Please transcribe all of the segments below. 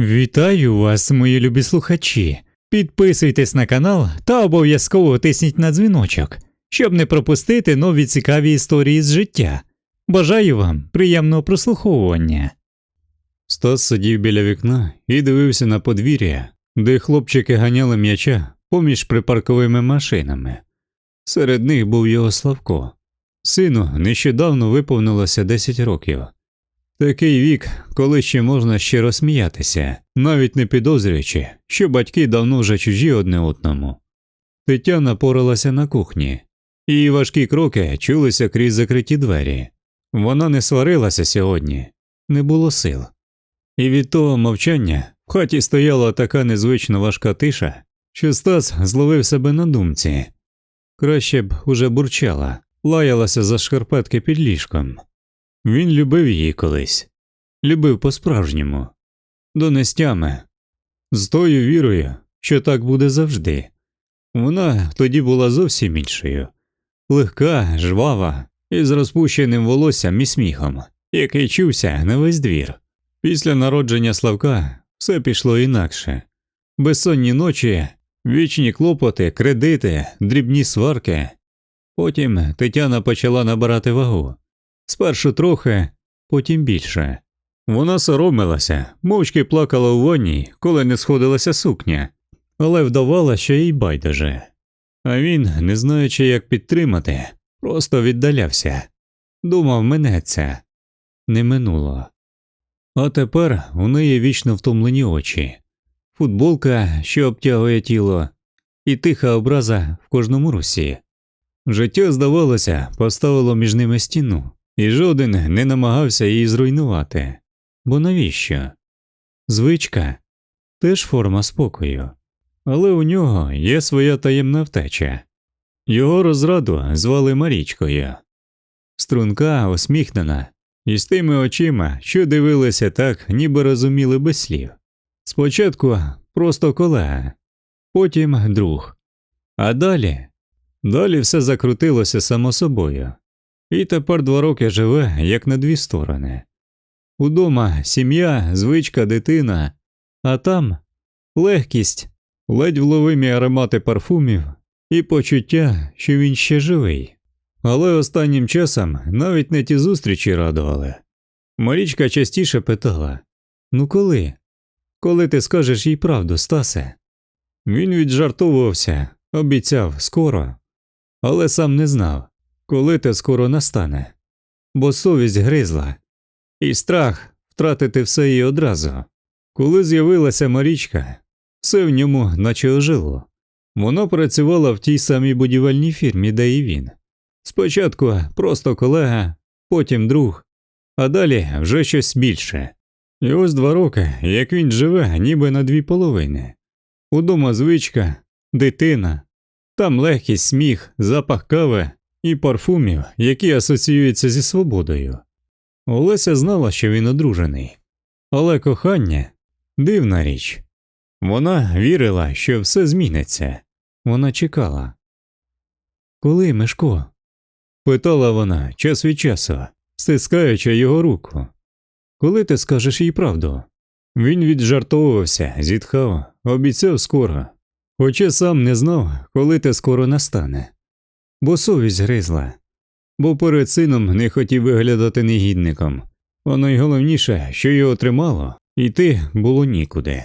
Вітаю вас, мої любі слухачі. Підписуйтесь на канал та обов'язково тисніть на дзвіночок, щоб не пропустити нові цікаві історії з життя. Бажаю вам приємного прослуховування. Стас сидів біля вікна і дивився на подвір'я, де хлопчики ганяли м'яча поміж припарковими машинами. Серед них був його Славко. Сину нещодавно виповнилося 10 років. Такий вік, коли ще можна щиро сміятися, навіть не підозрюючи, що батьки давно вже чужі одне одному. Тетяна поралася на кухні, її важкі кроки чулися крізь закриті двері. Вона не сварилася сьогодні, не було сил. І від того мовчання в хаті стояла така незвично важка тиша, що Стас зловив себе на думці. Краще б уже бурчала, лаялася за шкарпетки під ліжком. Він любив її колись, любив по-справжньому, до нестями, з тою вірою, що так буде завжди. Вона тоді була зовсім іншою, легка, жвава, із розпущеним волоссям і сміхом, який чувся на весь двір. Після народження Славка все пішло інакше. Безсонні ночі, вічні клопоти, кредити, дрібні сварки. Потім Тетяна почала набирати вагу. Спершу трохи, потім більше. Вона соромилася, мовчки плакала у ванні, коли не сходилася сукня, але вдавала, що їй байдуже. А він, не знаючи, як підтримати, просто віддалявся. Думав, минеться. Не минуло. А тепер у неї вічно втомлені очі, футболка, що обтягує тіло, і тиха образа в кожному русі. Життя, здавалося, поставило між ними стіну, і жоден не намагався її зруйнувати. Бо навіщо? Звичка теж форма спокою, але у нього є своя таємна втеча. Його розраду звали Марічкою. Струнка, усміхнена, і з тими очима, що дивилися так, ніби розуміли без слів. Спочатку просто колега, потім друг. А далі Далі все закрутилося само собою, і тепер два роки живе, як на дві сторони. Удома сім'я, звичка, дитина, а там легкість, ледь вловимі аромати парфумів і почуття, що він ще живий. Але останнім часом навіть не ті зустрічі радували. Марічка частіше питала Ну коли? Коли ти скажеш їй правду, Стасе? Він віджартовувався, обіцяв скоро але сам не знав, коли те скоро настане, бо совість гризла, і страх втратити все і одразу. Коли з'явилася Марічка, все в ньому наче ожило. Вона працювала в тій самій будівельній фірмі, де і він. Спочатку просто колега, потім друг, а далі вже щось більше. І ось два роки, як він живе, ніби на дві половини. Удома звичка, дитина, там легкість, сміх, запах кави і парфумів, які асоціюються зі свободою. Олеся знала, що він одружений, але кохання дивна річ. Вона вірила, що все зміниться. Вона чекала. Коли, Мишко? питала вона час від часу, стискаючи його руку. Коли ти скажеш їй правду? Він віджартовувався, зітхав, обіцяв скоро, хоча сам не знав, коли те скоро настане, бо совість гризла, бо перед сином не хотів виглядати негідником, а найголовніше, що його тримало, йти було нікуди.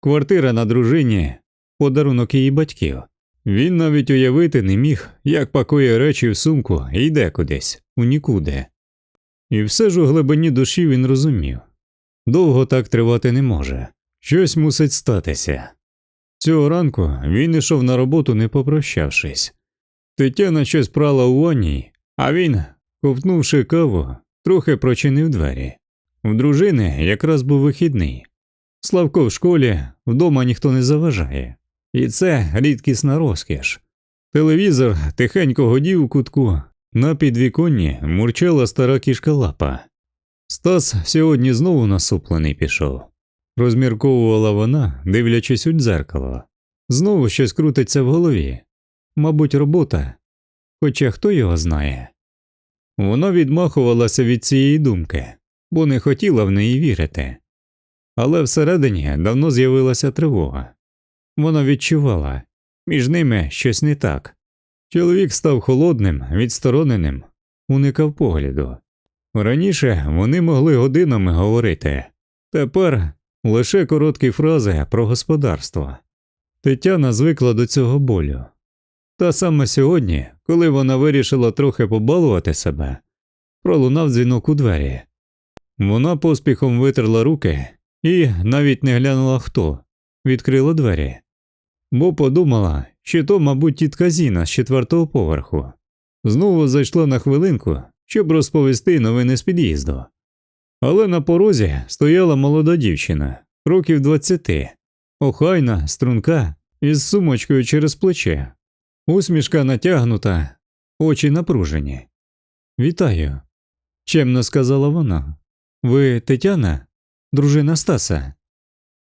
Квартира на дружині, подарунок її батьків. Він навіть уявити не міг, як пакує речі в сумку і йде кудись, у нікуди. І все ж у глибині душі він розумів довго так тривати не може, щось мусить статися. Цього ранку він ішов на роботу, не попрощавшись. Тетяна щось прала у ванні, а він, ковтнувши каву, трохи прочинив двері. В дружини якраз був вихідний. Славко в школі вдома ніхто не заважає, і це рідкісна розкіш. Телевізор тихенько годів у кутку, на підвіконні мурчала стара кішка лапа. Стас сьогодні знову насуплений пішов розмірковувала вона, дивлячись у дзеркало. Знову щось крутиться в голові. Мабуть, робота, хоча хто його знає. Вона відмахувалася від цієї думки, бо не хотіла в неї вірити. але всередині давно з'явилася тривога. Вона відчувала між ними щось не так. Чоловік став холодним, відстороненим, уникав погляду. Раніше вони могли годинами говорити, тепер лише короткі фрази про господарство. Тетяна звикла до цього болю. Та саме сьогодні, коли вона вирішила трохи побалувати себе, пролунав дзвінок у двері. Вона поспіхом витерла руки і, навіть не глянула хто, відкрила двері, бо подумала, що то, мабуть, тітка Зіна з четвертого поверху. Знову зайшла на хвилинку, щоб розповісти новини з під'їзду. Але на порозі стояла молода дівчина, років двадцяти, охайна, струнка, із сумочкою через плече, усмішка натягнута, очі напружені. Вітаю, чемно сказала вона. Ви Тетяна, дружина Стаса?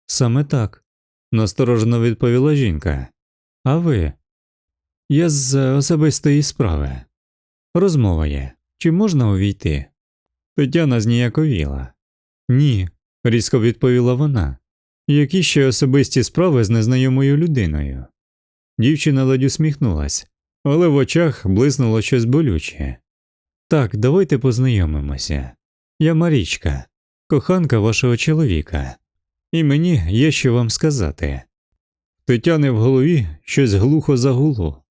Саме так, насторожено відповіла жінка. А ви? Я з особистої справи. Розмова є. Чи можна увійти? Тетяна зніяковіла. Ні, різко відповіла вона. Які ще особисті справи з незнайомою людиною? Дівчина ледь усміхнулась, але в очах блиснуло щось болюче. Так, давайте познайомимося. Я Марічка, коханка вашого чоловіка, і мені є що вам сказати. Тетяни в голові щось глухо загуло.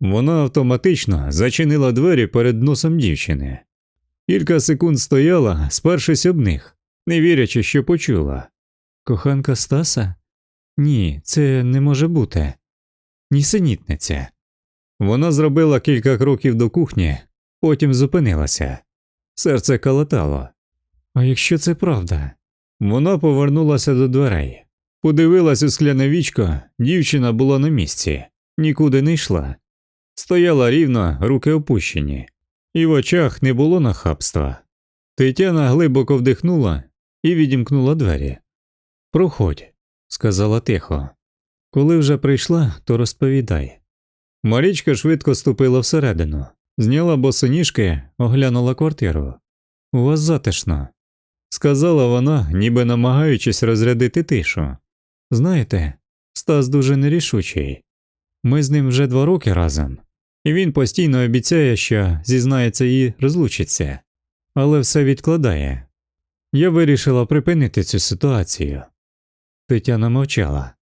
Вона автоматично зачинила двері перед носом дівчини. Кілька секунд стояла, спершись об них, не вірячи, що почула. Коханка Стаса? Ні, це не може бути. Нісенітниця. Вона зробила кілька кроків до кухні, потім зупинилася. Серце калатало. А якщо це правда? Вона повернулася до дверей. Подивилась у скляне вічко, дівчина була на місці, нікуди не йшла. Стояла рівно, руки опущені, і в очах не було нахабства. Тетяна глибоко вдихнула і відімкнула двері. Проходь, сказала тихо. Коли вже прийшла, то розповідай. Марічка швидко ступила всередину, зняла босоніжки, оглянула квартиру. У вас затишно, сказала вона, ніби намагаючись розрядити тишу. Знаєте, Стас дуже нерішучий. Ми з ним вже два роки разом, і він постійно обіцяє, що зізнається і розлучиться, але все відкладає. Я вирішила припинити цю ситуацію. Тетяна мовчала.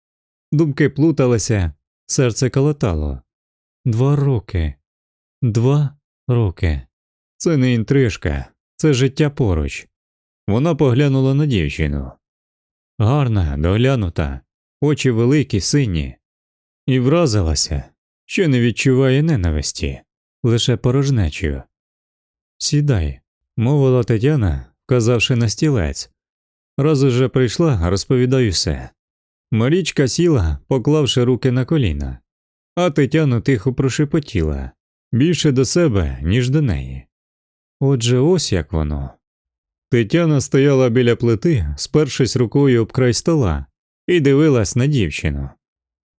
Думки плуталися, серце калатало. Два роки. Два роки. Це не інтрижка, це життя поруч. Вона поглянула на дівчину. Гарна, доглянута, очі великі, сині, і вразилася, що не відчуває ненависті, лише порожнечою. Сідай, мовила Тетяна, вказавши на стілець. Раз уже прийшла, розповідай усе. Марічка сіла, поклавши руки на коліна, а Тетяна тихо прошепотіла більше до себе, ніж до неї. Отже, ось як воно. Тетяна стояла біля плити, спершись рукою об край стола, і дивилась на дівчину.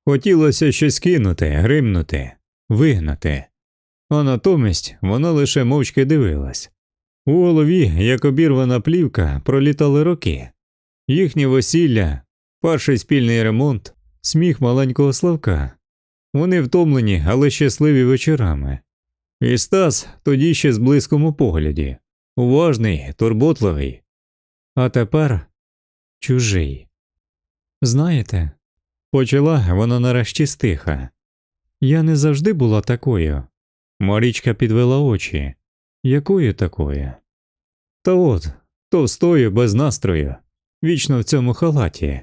Хотілося щось кинути, гримнути, вигнати, а натомість вона лише мовчки дивилась. У голові, як обірвана плівка, пролітали роки, їхнє весілля, перший спільний ремонт, сміх маленького Славка. Вони втомлені, але щасливі вечорами. І Стас тоді ще з блиском у погляді, уважний, турботливий, а тепер чужий. Знаєте, почала вона нарешті стиха. Я не завжди була такою. Марічка підвела очі. Якою такою? Та от, товстою без настрою, вічно в цьому халаті.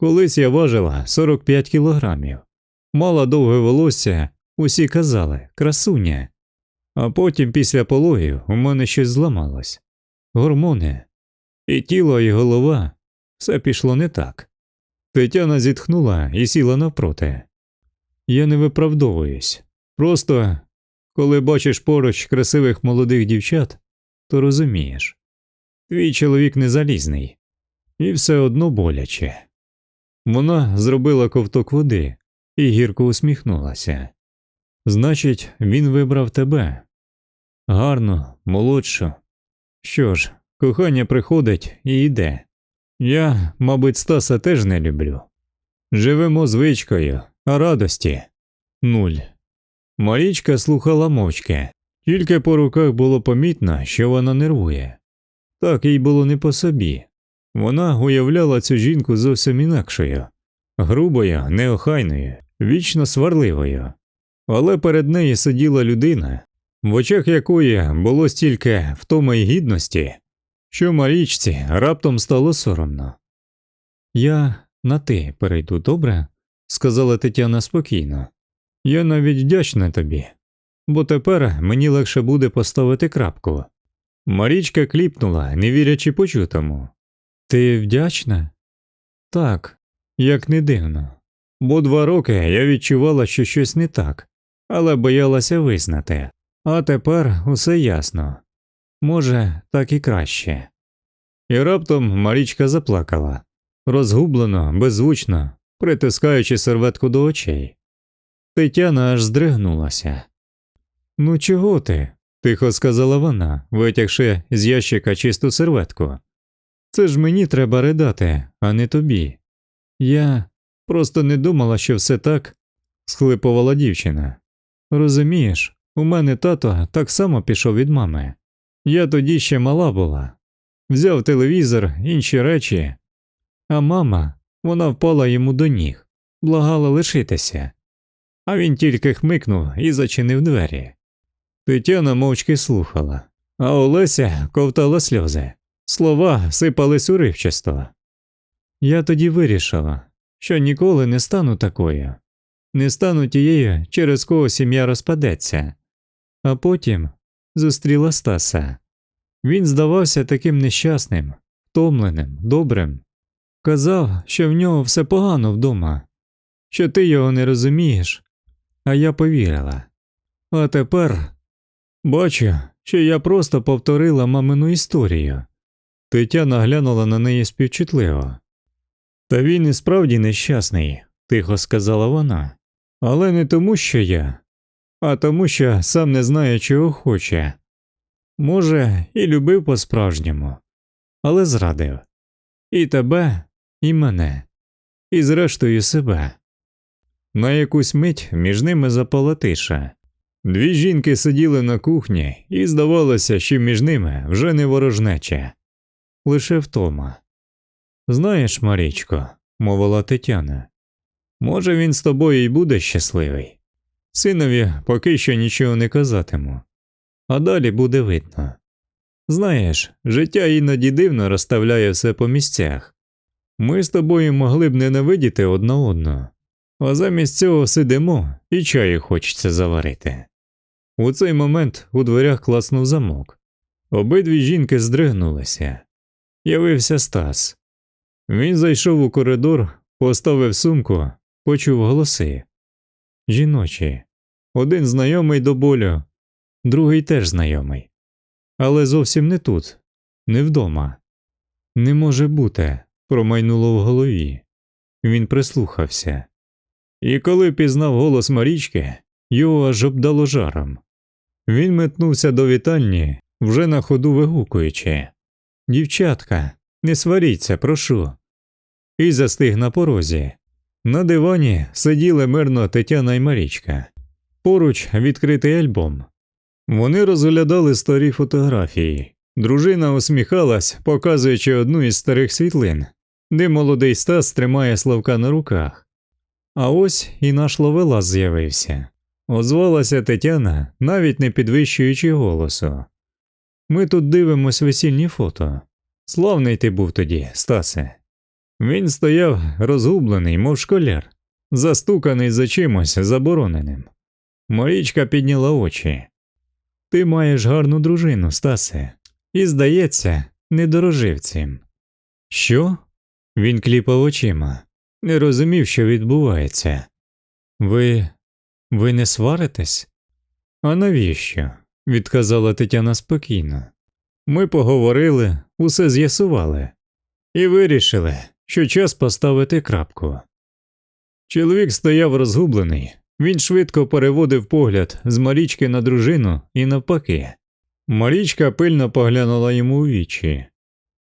Колись я важила 45 кілограмів, мала довге волосся, усі казали красуня. А потім, після пологів, у мене щось зламалось гормони, і тіло, і голова все пішло не так. Тетяна зітхнула і сіла навпроти. Я не виправдовуюсь. Просто, коли бачиш поруч красивих молодих дівчат, то розумієш твій чоловік не залізний, і все одно боляче. Вона зробила ковток води і гірко усміхнулася. Значить, він вибрав тебе. Гарно, молодшу. Що ж, кохання приходить і йде. Я, мабуть, Стаса теж не люблю. Живемо звичкою, а радості нуль. Марічка слухала мовчки, тільки по руках було помітно, що вона нервує. Так їй було не по собі. Вона уявляла цю жінку зовсім інакшою, грубою, неохайною, вічно сварливою. Але перед нею сиділа людина, в очах якої було стільки втоми й гідності, що Марічці раптом стало соромно. Я на ти перейду, добре? сказала Тетяна спокійно. Я навіть вдячна тобі, бо тепер мені легше буде поставити крапку. Марічка кліпнула, не вірячи почутому. Ти вдячна? Так, як не дивно. Бо два роки я відчувала, що щось не так, але боялася визнати. А тепер усе ясно. Може, так і краще. І раптом Марічка заплакала, розгублено, беззвучно, притискаючи серветку до очей. Тетяна аж здригнулася. Ну, чого ти? тихо сказала вона, витягши з ящика чисту серветку. Це ж мені треба ридати, а не тобі. Я просто не думала, що все так, схлипувала дівчина. Розумієш, у мене тато так само пішов від мами. Я тоді ще мала була. Взяв телевізор, інші речі, а мама, вона впала йому до ніг, благала лишитися. А він тільки хмикнув і зачинив двері. Тетяна мовчки слухала, а Олеся ковтала сльози. Слова сипались уривчасто. Я тоді вирішила, що ніколи не стану такою, не стану тією, через кого сім'я розпадеться, а потім зустріла Стаса. Він здавався таким нещасним, втомленим, добрим. Казав, що в нього все погано вдома, що ти його не розумієш, а я повірила. А тепер бачу, що я просто повторила мамину історію. Тетяна глянула на неї співчутливо. Та він і справді нещасний, тихо сказала вона, але не тому, що я, а тому, що сам не знає, чого хоче. Може, і любив по-справжньому, але зрадив і тебе, і мене, і зрештою себе. На якусь мить між ними запала тиша. Дві жінки сиділи на кухні, і здавалося, що між ними вже не ворожнеча, лише втома. Знаєш, Марічко, мовила Тетяна, може, він з тобою і буде щасливий. Синові поки що нічого не казатиму, а далі буде видно. Знаєш, життя іноді дивно розставляє все по місцях. Ми з тобою могли б ненавидіти одна одного, а замість цього сидимо і чаю хочеться заварити. У цей момент у дверях класнув замок. Обидві жінки здригнулися. Явився Стас. Він зайшов у коридор, поставив сумку, почув голоси. Жіночі. Один знайомий до болю, другий теж знайомий. Але зовсім не тут, не вдома. Не може бути, промайнуло в голові. Він прислухався. І коли пізнав голос Марічки, його аж обдало жаром. Він метнувся до вітальні, вже на ходу вигукуючи Дівчатка, не сваріться, прошу. І застиг на порозі. На дивані сиділи мирно Тетяна і Марічка. Поруч відкритий альбом. Вони розглядали старі фотографії. Дружина усміхалась, показуючи одну із старих світлин, де молодий Стас тримає Славка на руках. А ось і наш ловелас з'явився. Озвалася Тетяна, навіть не підвищуючи голосу. Ми тут дивимось весільні фото. Славний ти був тоді, Стасе. Він стояв розгублений, мов школяр, застуканий за чимось забороненим. Марічка підняла очі. Ти маєш гарну дружину, Стасе, і, здається, не дорожив цим. Що? Він кліпав очима, не розумів, що відбувається. Ви. ви не сваритесь? А навіщо? Відказала Тетяна спокійно. Ми поговорили, усе з'ясували і вирішили, що час поставити крапку. Чоловік стояв розгублений, він швидко переводив погляд з Марічки на дружину і навпаки. Марічка пильно поглянула йому у вічі.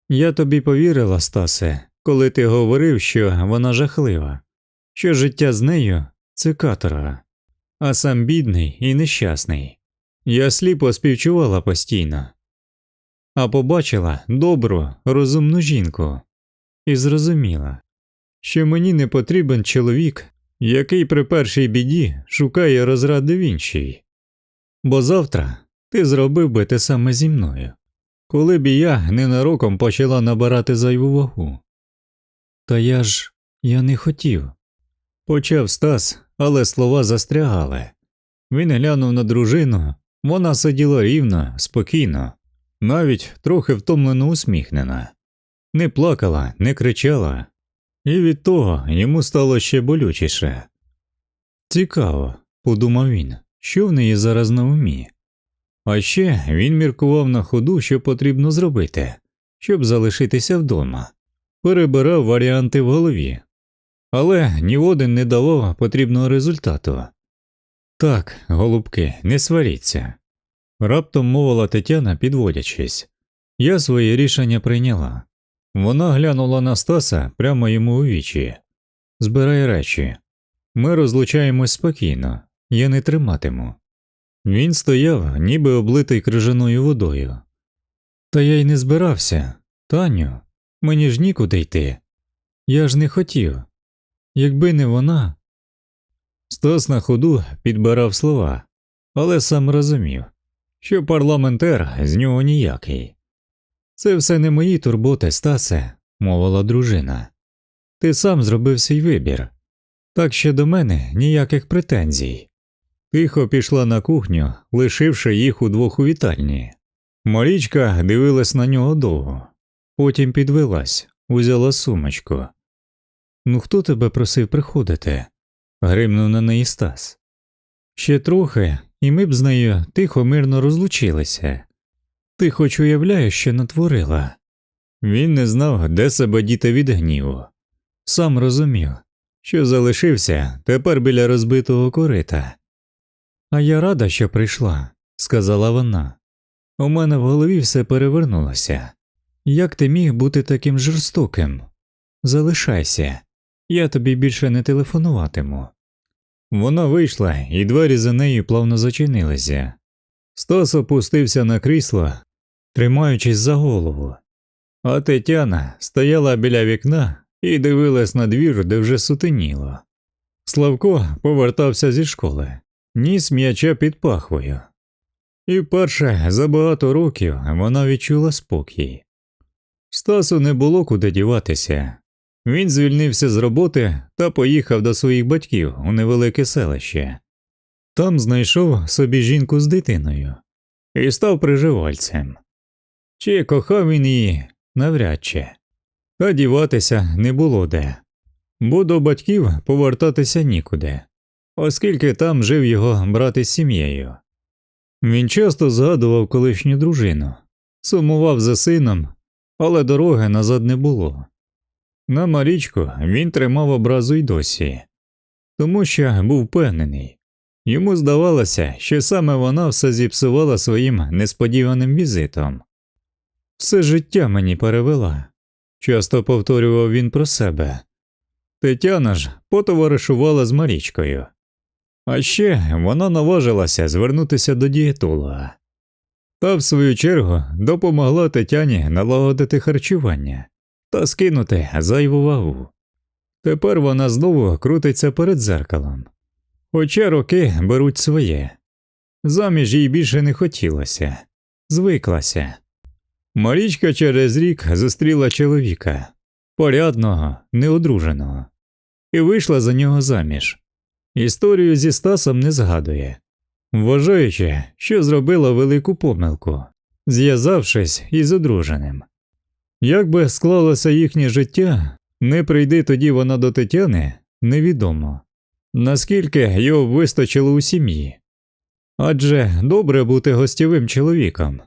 Я тобі повірила, Стасе, коли ти говорив, що вона жахлива, що життя з нею це каторга, а сам бідний і нещасний. Я сліпо співчувала постійно, а побачила добру, розумну жінку і зрозуміла, що мені не потрібен чоловік, який при першій біді шукає розради в іншій. Бо завтра ти зробив би те саме зі мною, коли б я ненароком почала набирати зайву вагу. Та я ж я не хотів. Почав Стас, але слова застрягали. Він глянув на дружину, вона сиділа рівно, спокійно, навіть трохи втомлено усміхнена, не плакала, не кричала, і від того йому стало ще болючіше. Цікаво, подумав він, що в неї зараз на умі. А ще він міркував на ходу, що потрібно зробити, щоб залишитися вдома, перебирав варіанти в голові, але ні один не давав потрібного результату. Так, голубки, не сваріться. Раптом мовила Тетяна, підводячись. Я своє рішення прийняла. Вона глянула на Стаса прямо йому у вічі. Збирай речі. Ми розлучаємось спокійно, я не триматиму. Він стояв, ніби облитий крижаною водою. Та я й не збирався, Таню, мені ж нікуди йти. Я ж не хотів. Якби не вона. Стас на ходу підбирав слова, але сам розумів, що парламентер з нього ніякий. Це все не мої турботи, Стасе, мовила дружина. Ти сам зробив свій вибір, так що до мене ніяких претензій. Тихо пішла на кухню, лишивши їх удвох у вітальні. Марічка дивилась на нього довго, потім підвелась, узяла сумочку. Ну, хто тебе просив приходити? Гримнув на неї Стас. Ще трохи, і ми б з нею тихо мирно розлучилися. Ти хоч уявляєш, що натворила. Він не знав, де себе діти від гніву. Сам розумів, що залишився тепер біля розбитого корита. А я рада, що прийшла, сказала вона. У мене в голові все перевернулося. Як ти міг бути таким жорстоким? Залишайся, я тобі більше не телефонуватиму. Вона вийшла, і двері за нею плавно зачинилися. Стас опустився на крісло, тримаючись за голову, а Тетяна стояла біля вікна і дивилась на двір, де вже сутеніло. Славко повертався зі школи, ніс м'яча під пахвою. І вперше за багато років вона відчула спокій. Стасу не було куди діватися. Він звільнився з роботи та поїхав до своїх батьків у невелике селище. Там знайшов собі жінку з дитиною і став приживальцем. Чи кохав він її навряд чи, та діватися не було де, бо до батьків повертатися нікуди, оскільки там жив його брат із сім'єю. Він часто згадував колишню дружину, сумував за сином, але дороги назад не було. На Марічку він тримав образу й досі, тому що був впевнений. Йому здавалося, що саме вона все зіпсувала своїм несподіваним візитом. Все життя мені перевела, часто повторював він про себе. Тетяна ж потоваришувала з Марічкою, а ще вона наважилася звернутися до дієтолога. Та, в свою чергу, допомогла Тетяні налагодити харчування та скинути зайву вагу. Тепер вона знову крутиться перед зеркалом. Хоча роки беруть своє. Заміж їй більше не хотілося, звиклася. Марічка через рік зустріла чоловіка порядного, неодруженого, і вийшла за нього заміж. Історію зі Стасом не згадує, вважаючи, що зробила велику помилку, зв'язавшись із одруженим. Як би склалося їхнє життя, не прийди тоді вона до Тетяни, невідомо, наскільки його вистачило у сім'ї. Адже добре бути гостєвим чоловіком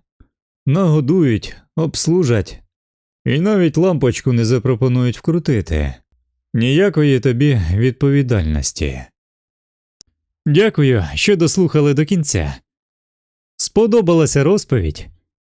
нагодують, обслужать і навіть лампочку не запропонують вкрутити. Ніякої тобі відповідальності. Дякую, що дослухали до кінця. Сподобалася розповідь?